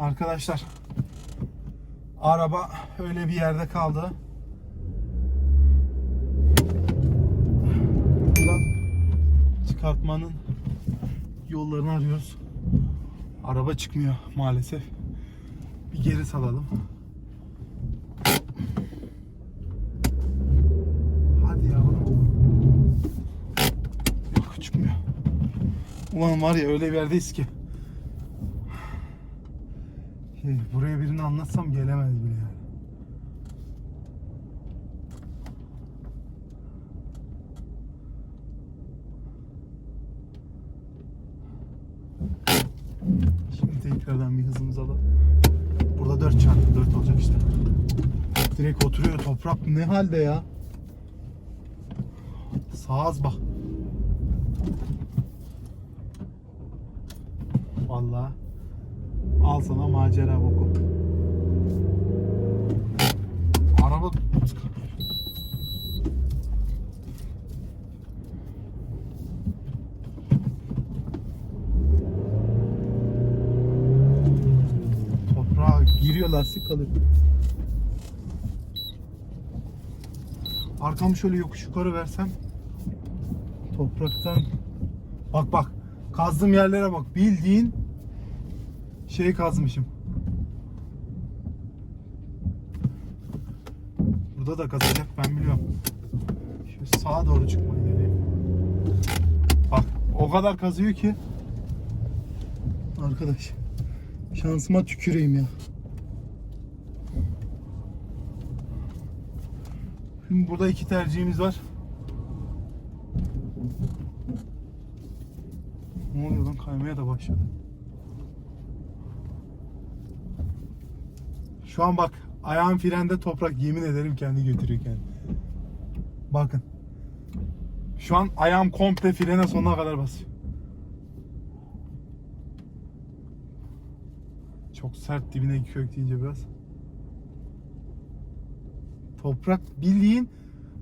Arkadaşlar araba öyle bir yerde kaldı. Buradan çıkartmanın yollarını arıyoruz. Araba çıkmıyor maalesef. Bir geri salalım. Hadi yavrum. Yok çıkmıyor. Ulan var ya öyle bir yerdeyiz ki. Buraya birini anlatsam gelemez bile yani. Şimdi tekrardan bir hızımızı alalım. Burada 4 çarpı 4 olacak işte. Direkt oturuyor toprak ne halde ya? Sağız bak. Vallahi al sana macera boku. Araba Toprağa giriyor lastik kalıyor. Arkamı şöyle yokuş yukarı versem topraktan bak bak kazdığım yerlere bak bildiğin şey kazmışım. Burada da kazacak ben biliyorum. Şu sağa doğru çıkmayı deneyeyim. Bak o kadar kazıyor ki. Arkadaş şansıma tüküreyim ya. Şimdi burada iki tercihimiz var. Ne oluyor lan kaymaya da başladı. Şu an bak ayağım frende toprak yemin ederim kendi götürüyor kendi. Bakın. Şu an ayağım komple frene sonuna kadar basıyor. Çok sert dibine kökleyince biraz. Toprak bildiğin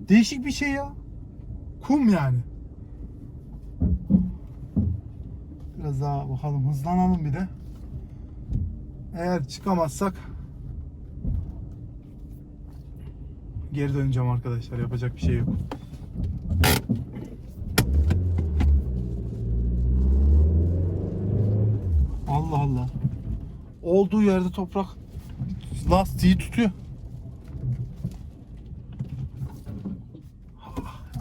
değişik bir şey ya. Kum yani. Biraz daha bakalım hızlanalım bir de. Eğer çıkamazsak geri döneceğim arkadaşlar. Yapacak bir şey yok. Allah Allah. Olduğu yerde toprak lastiği tutuyor.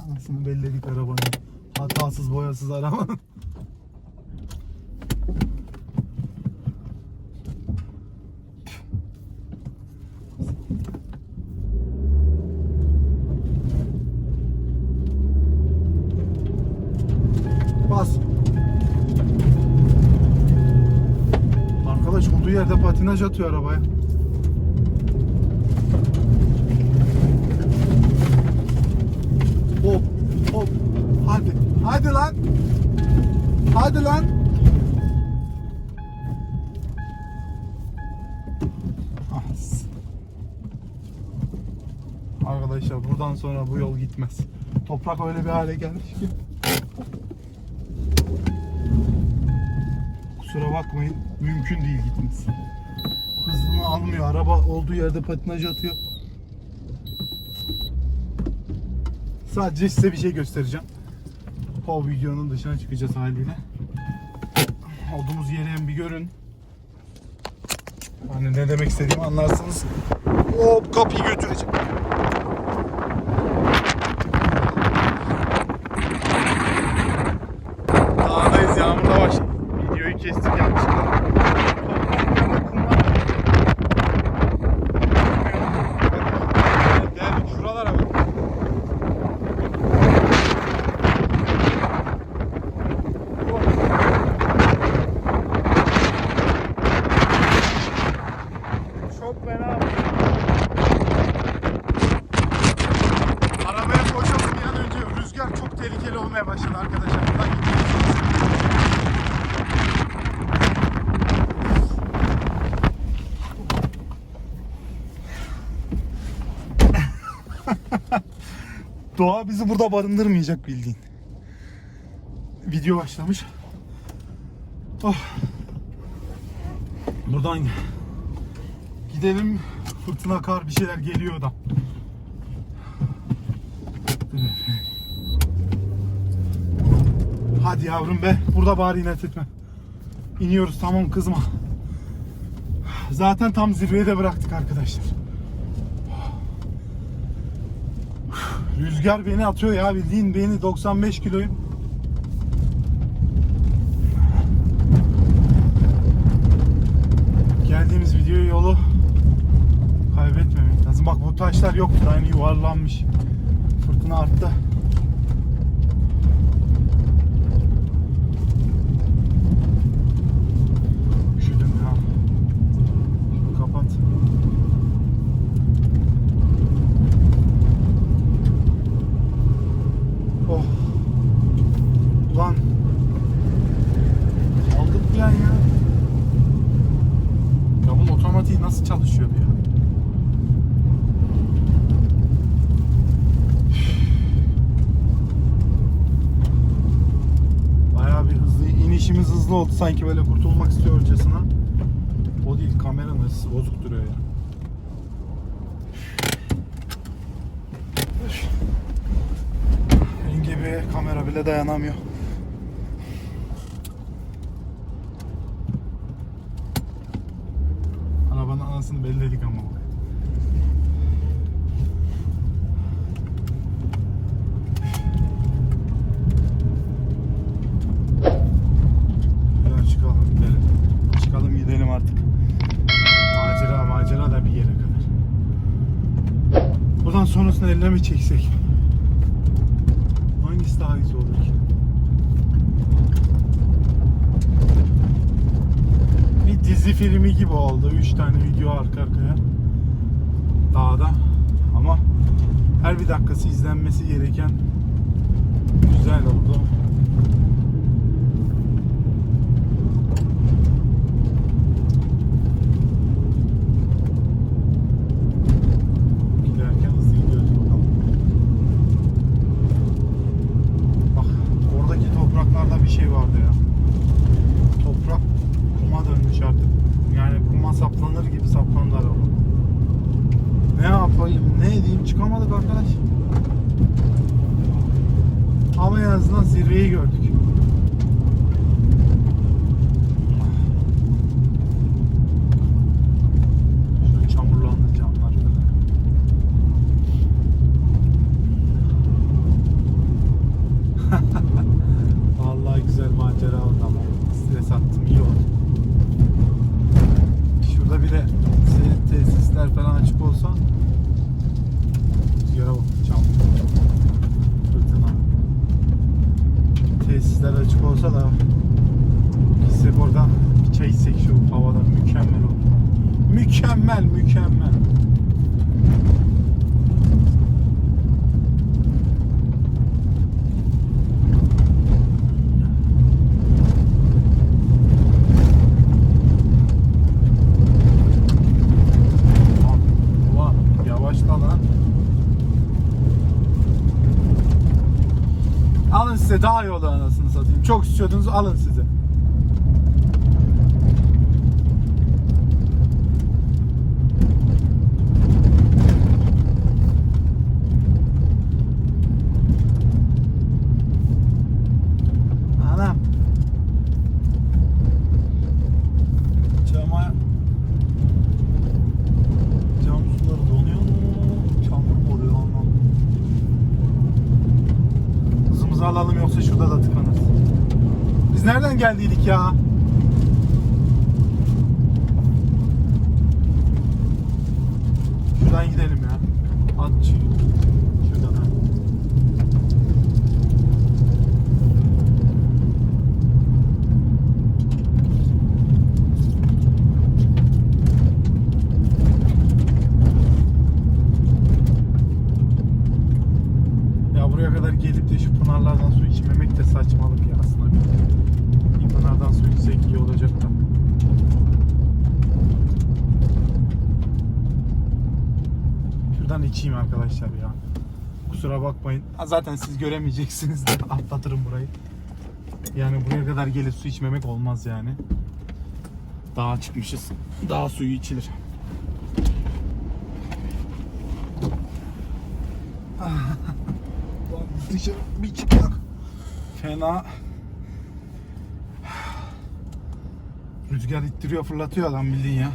Anasını belledik arabanın. Hatasız boyasız arabanın. Bas. Arkadaş olduğu yerde patinaj atıyor arabaya. Hop hop. Hadi. Hadi lan. Hadi lan. Ah. Arkadaşlar buradan sonra bu yol gitmez. Toprak öyle bir hale gelmiş ki. Kusura bakmayın. Mümkün değil gitmesi. Hızını almıyor. Araba olduğu yerde patinaj atıyor. Sadece size bir şey göstereceğim. O videonun dışına çıkacağız haliyle. Olduğumuz yeri bir görün. Hani ne demek istediğimi anlarsınız. Hop kapıyı götüreceğim. Dağdayız yağmurda baş. Videoyu kestik yanlışlıkla. Gel şuralara bak. Çok fena. Arabaya koşalım bir an önce. Rüzgar çok tehlikeli olmaya başladı arkadaşlar. Buradan gidiyoruz. Doğa bizi burada barındırmayacak bildiğin. Video başlamış. Oh. Buradan gidelim. Fırtına kar bir şeyler geliyor da. Hadi yavrum be. Burada bari inat etme. İniyoruz tamam kızma. Zaten tam zirveye de bıraktık arkadaşlar. Rüzgar beni atıyor ya bildiğin beni 95 kiloyum. Geldiğimiz video yolu kaybetmemek lazım. Bak bu taşlar yoktur aynı yuvarlanmış. Fırtına arttı. Üşüdüm ya. Şunu kapat. Oh. Ulan. Aldık bir an ya. Ya bunun otomatiği nasıl çalışıyordu ya? Bayağı bir hızlı, inişimiz hızlı oldu sanki böyle kurtulmak istiyorcasına. O değil, kameranın açısı bozuk duruyor ya. Benim gibi kamera bile dayanamıyor. Arabanın anasını belledik ama bak. Ya çıkalım gidelim. Çıkalım gidelim artık. Macera macera da bir yere kadar. Buradan sonrasını eline mi çeksek? Hangisi daha güzel olur ki? Bir dizi filmi gibi oldu. Üç tane video arka arkaya. Dağda. Ama her bir dakikası izlenmesi gereken güzel oldu. Giderken hızlı gidiyoruz bakalım. Bak oradaki topraklarda bir şey vardı ya. Toprak kuma dönmüş artık. Yani kuma saplanır gibi saplandı araba. Yapayım, ne edeyim çıkamadık arkadaş. Ama en azından zirveyi gördük. Şöyle çamurlandı camlar falan. Vallahi güzel macera oldu ama stres attım iyi oldu. Şurada bir de te- tesisler falan açık olsa Yara bak çam. Fırtına. Tesisler da gitsek oradan bir çay içsek şu havada mükemmel olur. Mükemmel mükemmel. Alın size daha iyi olur anasını. Çok istiyordunuz alın size. Anam. Cama Cam suları donuyor mu? Çamur mu oluyor anlamadım. Hızımızı alalım yoksa şurada da tıkanırız. Biz nereden geldiydik ya? Şuradan gidelim ya. At şu- şuradan ha. Ya buraya kadar gelip de şu pınarlardan su içmemek de saçmalık ya aslında. Bir, bir pınardan su içsek iyi olacak da. Şuradan içeyim arkadaşlar ya. Kusura bakmayın. Zaten siz göremeyeceksiniz de atlatırım burayı. Yani buraya kadar gelip su içmemek olmaz yani. Dağa çıkmışız. Dağ suyu içilir. Lan Dışarı bir çıkmak. Fena. Rüzgar ittiriyor fırlatıyor adam bildiğin ya.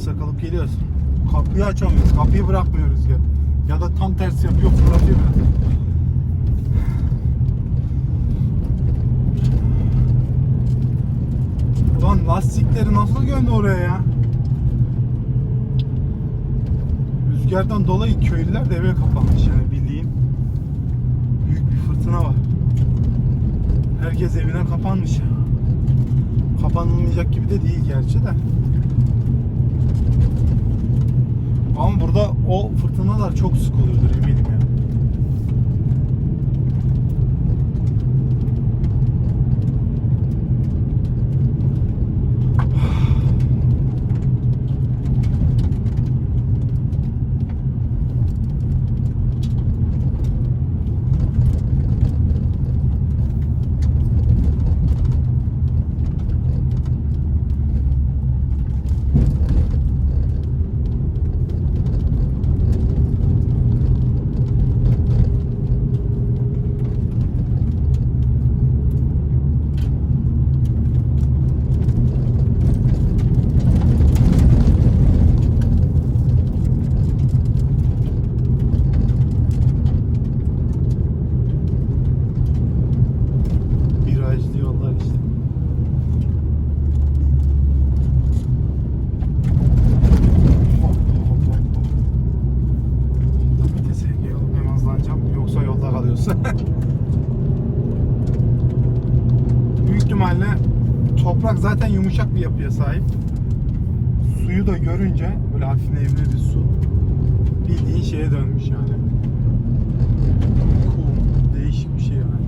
Nefes nefese kalıp geliyoruz. Kapıyı açamıyoruz. Kapıyı bırakmıyoruz ya. Ya da tam tersi yapıyor fırlatıyor biraz. Ulan lastikleri nasıl gömdü oraya ya? Rüzgardan dolayı köylüler de eve kapanmış yani bildiğin. Büyük bir fırtına var. Herkes evine kapanmış. Kapanılmayacak gibi de değil gerçi de. Ama burada o fırtınalar çok sık oluyordur eminim ya. Virajlı yollar işte. Hop, hop, hop, hop. Burada vitese yolum hem hızlanacağım yoksa yolda kalıyoruz. Büyük ihtimalle toprak zaten yumuşak bir yapıya sahip. Suyu da görünce böyle hafif nemli bir su bildiğin şeye dönmüş yani. Kum, değişik bir şey yani.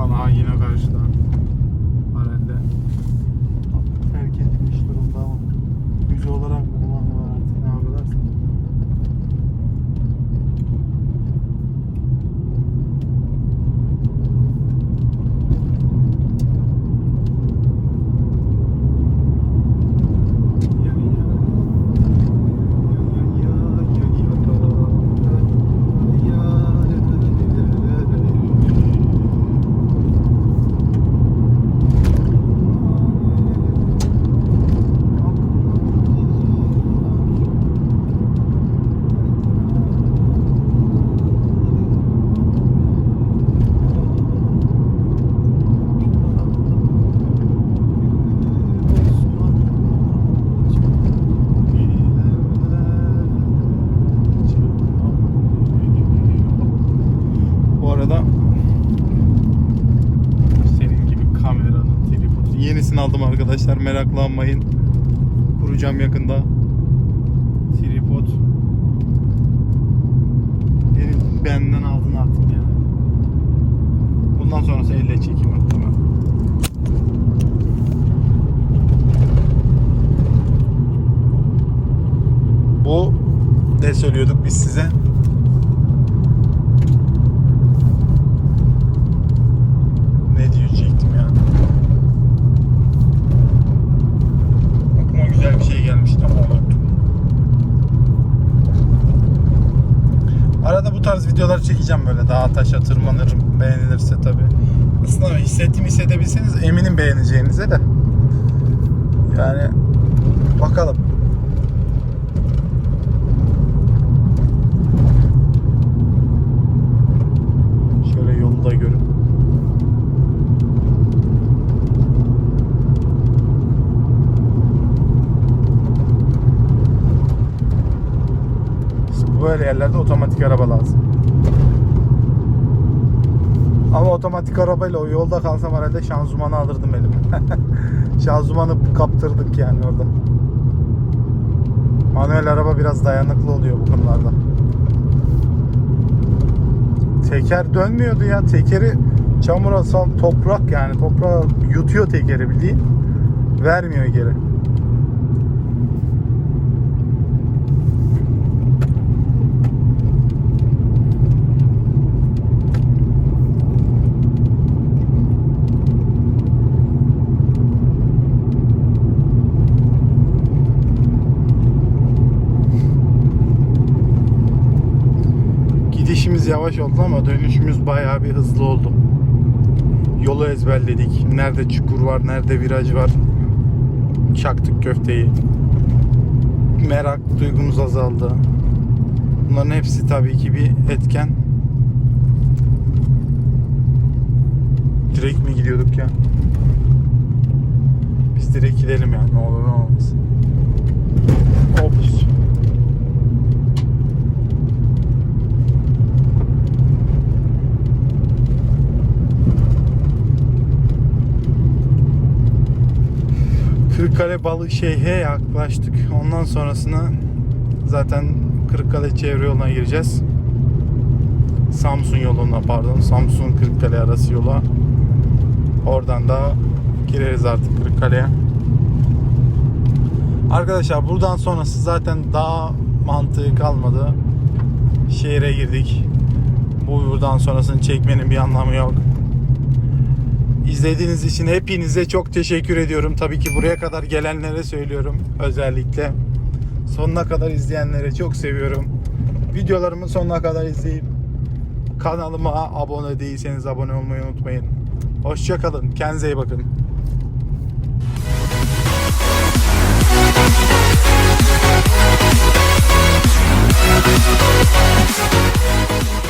Konağı yine karşıda. Arkadaşlar meraklanmayın. Kuracağım yakında. Tripod. Benim benden aldın artık yani. Bundan sonrası elle çekim muhtemelen. Bu ne söylüyorduk biz size? Eminim beğeneceğinize de. Yani bakalım. Şöyle yolu da görün. Böyle yerlerde otomatik araba lazım. Ama otomatik arabayla o yolda kalsam herhalde şanzımanı alırdım elime. şanzımanı kaptırdık yani orada. Manuel araba biraz dayanıklı oluyor bu konularda. Teker dönmüyordu ya. Tekeri çamura sal toprak yani toprağı yutuyor tekeri bildiğin. Vermiyor geri. Yavaş oldu ama dönüşümüz bayağı bir hızlı oldu. Yolu ezberledik. Nerede çukur var, nerede viraj var. Çaktık köfteyi. Merak duygumuz azaldı. Bunların hepsi tabii ki bir etken. Direkt mi gidiyorduk ya? Biz direkt gidelim yani ne olur ne olmaz. Ops. Kırıkkale Balıkşehir'e yaklaştık. Ondan sonrasına zaten Kırıkkale çevre yoluna gireceğiz. Samsun yoluna pardon. Samsun Kırıkkale arası yola. Oradan da gireriz artık Kırıkkale'ye. Arkadaşlar buradan sonrası zaten daha mantığı kalmadı. Şehire girdik. Bu buradan sonrasını çekmenin bir anlamı yok. İzlediğiniz için hepinize çok teşekkür ediyorum. Tabii ki buraya kadar gelenlere söylüyorum özellikle. Sonuna kadar izleyenlere çok seviyorum. Videolarımı sonuna kadar izleyip kanalıma abone değilseniz abone olmayı unutmayın. Hoşçakalın. Kendinize iyi bakın. We'll be right back.